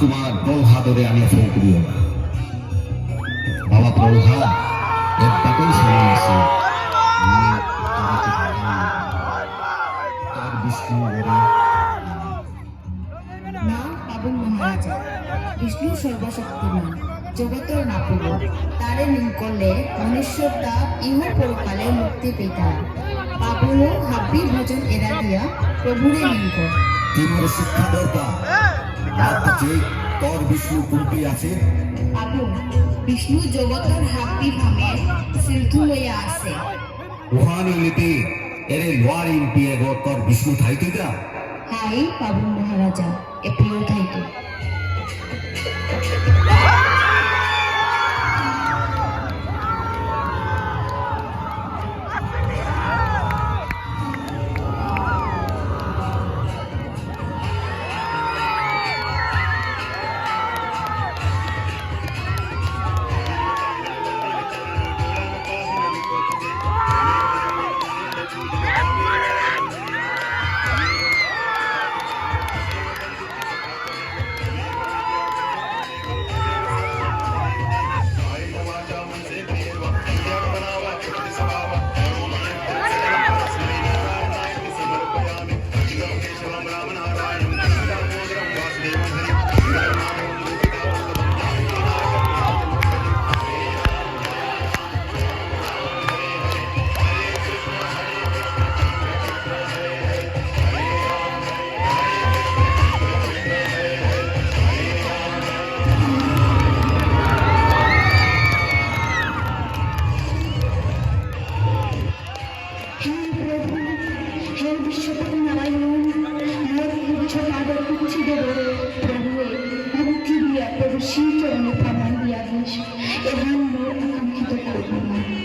রাজকুমার প্রৌহাদরে আমি ফোন করিও না। বাবা প্রৌহা একটাকেই তার বিষ্ণু সর্বশক্তিমান, জগতের নাপুর তারে নিন করলে মনুষ্যতা ইহ পরকালে মুক্তি পেতাম পাবন হাব্বি ভোজন এরা দিয়া প্রভুরে নিন কর শিক্ষা দরকার। রাজ্যে তোর বিষ্ণু কুম্পি আছে পাবন বিষ্ণু জগতের হাতি ভামে সিদ্ধু লইয়া আছে। উহানি নীতি এরে লোয়ার ইম্পিয়ে এগো তোর বিষ্ণু থাইতে যা। হাই বাবু মহারাজা এ প্রিয় থাইকে দিয়া প্রভু শ্রী চরণে প্রমাণ দিয়া দিস এহান মোর আকাঙ্ক্ষিত করব না